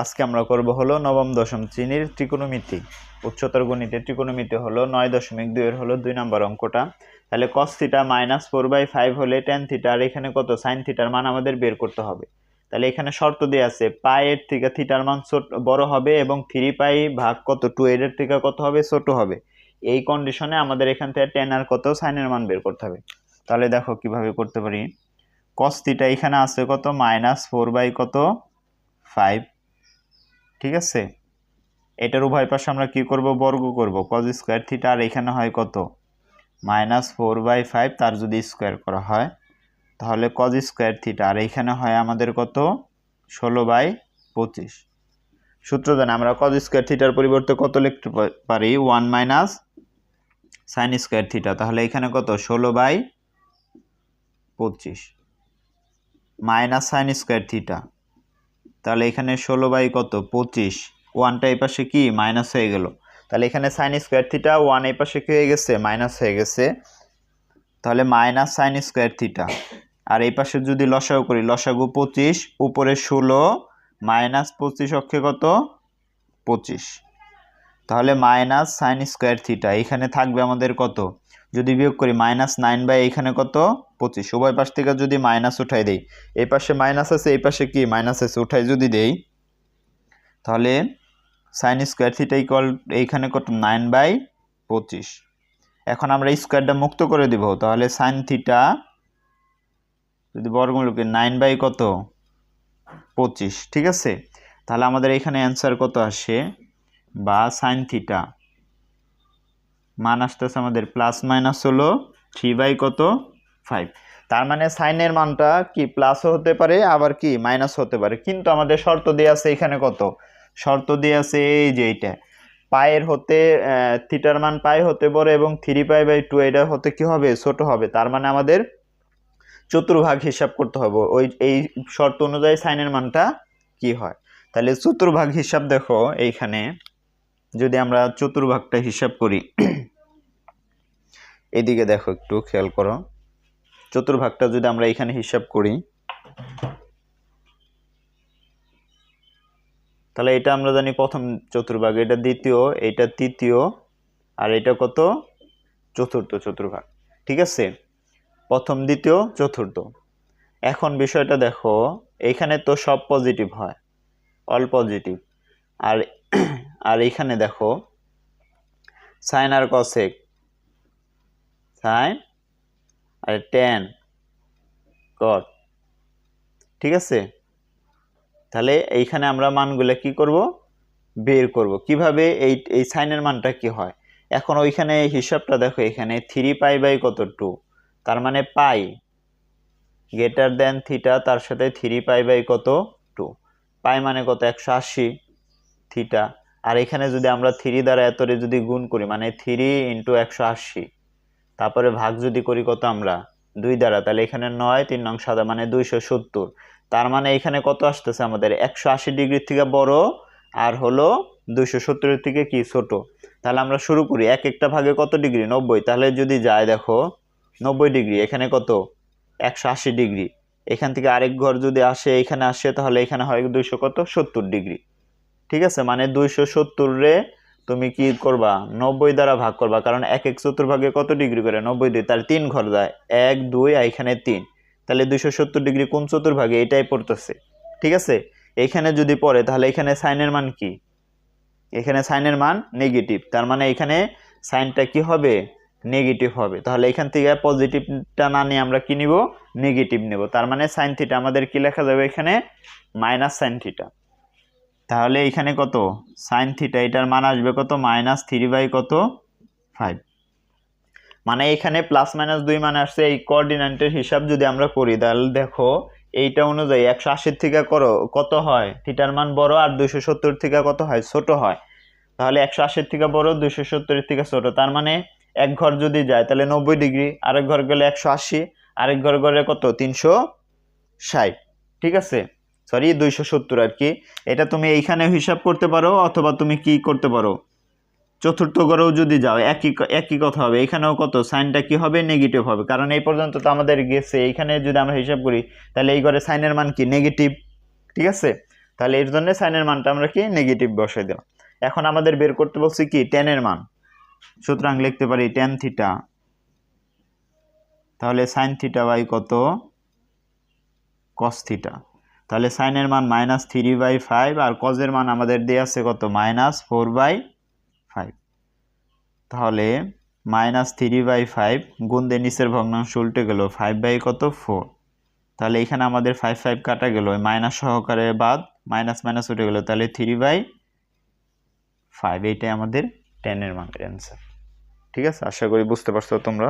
আজকে আমরা করব হলো নবম, দশম শ্রেণির ত্রিকোণমিতি। উচ্চতর গণিতের ত্রিকোণমিতি হলো নয় দশমিক দুইয়ের হলো দুই নম্বর অঙ্কটা। তাহলে cos minus four by five হলে টেন থিটা আর এখানে কত? সাইন থিটার মান আমাদের বের করতে হবে। তাহলে এখানে শর্ত দিয়ে আছে পায়ের থেকে থিটার মান ছোট, বড় হবে এবং থ্রি পাই ভাগ কত? টু এর থেকে কত হবে? ছোট হবে। এই কন্ডিশনে আমাদের এখান থেকে টেন আর কত? সাইনের মান বের করতে হবে। তাহলে দেখো কীভাবে করতে পারি। কস থিটা এখানে আছে কত? মাইনাস ফোর বাই কত? ফাইভ ঠিক আছে? এটার উভয় পাশে আমরা কি করব? বর্গ করব। কজ স্কোয়ার থিটা আর এখানে হয় কত? মাইনাস ফোর বাই ফাইভ তার যদি স্কোয়ার করা হয়, তাহলে কজ স্কোয়ার থিটা আর এইখানে হয় আমাদের কত? ষোলো বাই পঁচিশ। সূত্র জানে আমরা কজ স্কোয়ার থিটার পরিবর্তে কত লিখতে পারি? One minus sine square theta তাহলে এখানে কত? ষোলো বাই পঁচিশ। মাইনাস সাইন স্কোয়ার থিটা তাহলে এখানে ষোলো বাই কত? পঁচিশ। ওয়ানটা এই পাশে কি? মাইনাস হয়ে গেল। তাহলে এখানে সাইন স্কোয়ার থিটা ওয়ান এই পাশে কি হয়ে গেছে? মাইনাস হয়ে গেছে। তাহলে মাইনাস সাইন স্কোয়ার থিটা আর এই পাশে যদি লসাগু করি, লসাগু পঁচিশ, উপরে ষোলো, মাইনাস পঁচিশ অক্ষে কত? পঁচিশ। তাহলে মাইনাস সাইন স্কোয়ার থিটা এখানে থাকবে আমাদের কত? যদি বিয়োগ করি মাইনাস নাইন বাই এখানে কত? পঁচিশ। উভয় পাশ থেকে যদি মাইনাস উঠাই দেই, এই পাশে মাইনাস আছে, এই পাশে কি? মাইনাস আছে। উঠাই যদি দেই, তাহলে সাইন স্কোয়ার থিটা ইকুয়াল এইখানে কত? নাইন বাই পঁচিশ। এখন আমরা স্কোয়ারটা মুক্ত করে দিব, তাহলে সাইন থিটা যদি বর্গমূলকে নাইন বাই কত? পঁচিশ। ঠিক আছে? তাহলে আমাদের এখানে অ্যান্সার কত আসে? বা সাইন থিটা মান আসতেছে আমাদের প্লাস মাইনাস হলো থ্রি বাই কত? ফাইভ তার মানে সাইনের মানটা কি প্লাসও হতে পারে, আবার কি মাইনাস হতে পারে। কিন্তু আমাদের শর্ত দিয়ে আছে এখানে কত? শর্ত দিয়ে আছে এই যে এইটা। পায়ের হতে থিটার মান পাই হতে বড় এবং থ্রি পাই বাই টু এটা হতে কি হবে? ছোট হবে। তার মানে আমাদের চতুর্ভাগ হিসাব করতে হবে। ওই, এই শর্ত অনুযায়ী সাইনের মানটা কি হয়? তাহলে চতুর্ভাগ হিসাব দেখো এইখানে। যদি আমরা চতুর্ভাগটা হিসাব করি এদিকে দেখো একটু খেয়াল করো। চতুর্ভাগটা যদি আমরা এখানে হিসাব করি, তাহলে এটা আমরা জানি প্রথম চতুর্ভাগ, এটা দ্বিতীয়, এটা তৃতীয়, আর এটা কত? চতুর্থ চতুর্ভাগ, ঠিক আছে? প্রথম, দ্বিতীয়, চতুর্থ। এখন বিষয়টা দেখো, এখানে তো সব পজিটিভ হয় অল পজিটিভ আর আর এখানে দেখো সাইন আর কসেক সাইন আর টেন কট ঠিক আছে? তাহলে এইখানে আমরা মানগুলো কি করব? বের করব। কীভাবে এই এই সাইনের মানটা কি হয়? এখন ওইখানে হিসাবটা দেখো, এখানে থ্রি পাই বাই কত? টু তার মানে পাই গ্রেটার দেন থিটা তার সাথে থ্রি পাই বাই কত? টু পাই মানে কত? একশো আশি থিটা আর এখানে যদি আমরা থ্রি দ্বারা এতরে যদি গুণ করি মানে থ্রি ইন্টু একশো আশি তারপরে ভাগ যদি করি কত আমরা? দুই দ্বারা, তাহলে এখানে নয়, তিন নং সাদা মানে দুইশো সত্তর। তার মানে এখানে কত আসতেছে আমাদের? একশো আশি ডিগ্রির থেকে বড়, আর হলো দুইশো সত্তরের থেকে কি? ছোট। তাহলে আমরা শুরু করি, এক একটা ভাগে কত ডিগ্রি? নব্বই। তাহলে যদি যায় দেখো, নব্বই ডিগ্রি, এখানে কত? একশো আশি ডিগ্রি। এখান থেকে আরেক ঘর যদি আসে, এখানে আসে, তাহলে এখানে হয় দুইশো কত? সত্তর ডিগ্রি। ঠিক আছে? মানে দুইশো সত্তরে তুমি কি করবা? নব্বই দ্বারা ভাগ করবা, কারণ এক এক চতুর্ভাগে কত ডিগ্রি করে? নব্বই ডিগ্রি তার তিন ঘর যায়। এক, দুই, আর এখানে তিন। তাহলে দুইশো সত্তর ডিগ্রি কোন চতুর্ভাগে? এটাই পড়তেছে। ঠিক আছে? এখানে যদি পড়ে, তাহলে এখানে সাইনের মান কি? এখানে সাইনের মান নেগেটিভ তার মানে এখানে সাইনটা কি হবে? নেগেটিভ হবে। তাহলে এখান থেকে পজিটিভটা না নিয়ে আমরা কি নিব? নেগেটিভ নেব। তার মানে সাইন থিটা আমাদের কি লেখা যাবে এখানে? মাইনাস সাইন থিটা তাহলে এখানে কত? সাইন থিটা এটার মান আসবে কত? মাইনাস থ্রি বাই কত? ফাইভ মানে এখানে প্লাস মাইনাস দুই মানে আসছে, এই কোঅর্ডিনেটের হিসাব যদি আমরা করি, তাহলে দেখো এইটা অনুযায়ী একশো আশির থেকে করো, কত হয়? থিটার মান বড় আর দুইশো সত্তর থেকে কত হয়? ছোট হয়। তাহলে একশো আশির থেকে বড়, দুইশো সত্তরের থেকে ছোট। তার মানে এক ঘর যদি যায়, তাহলে নব্বই ডিগ্রি। আরেক ঘর গেলে একশো আশি, আরেক ঘর গেলে কত? তিনশো ষাট। ঠিক আছে? সরি দুইশো সত্তর আর কি। এটা তুমি এইখানে হিসাব করতে পারো অথবা তুমি কি করতে পারো? চতুর্থ ঘরেও যদি যাও, একই একই কথা হবে। এখানেও কত? সাইনটা কি হবে? নেগেটিভ হবে। কারণ এই পর্যন্ত তো আমাদের গেছে। এইখানে যদি আমরা হিসাব করি, তাহলে এই ঘরে সাইনের মান কি? নেগেটিভ ঠিক আছে? তাহলে এর জন্য সাইনের মানটা আমরা কি? নেগেটিভ বসাই দিলাম। এখন আমাদের বের করতে বলছি কি? টেনের মান। সুতরাং লিখতে পারি টেন থিটা তাহলে সাইন থিটা বাই কত? কস থিটা তাহলে সাইনের মান মাইনাস থ্রি বাই ফাইভ আর কজের মান আমাদের দেওয়া আছে কত? মাইনাস ফোর বাই ফাইভ তাহলে মাইনাস থ্রি বাই ফাইভ গুণ দিয়ে নিচের ভগ্নাংশ উল্টে গেল ফাইভ বাই কত? ফোর তাহলে এখানে আমাদের ফাইভ ফাইভ কাটা গেল। মাইনাস সহকারে বাদ মাইনাস মাইনাস উঠে গেল। তাহলে থ্রি বাই ফাইভ এইটাই আমাদের টেনের মানের অ্যান্সার ঠিক আছে? আশা করি বুঝতে পারছ তোমরা।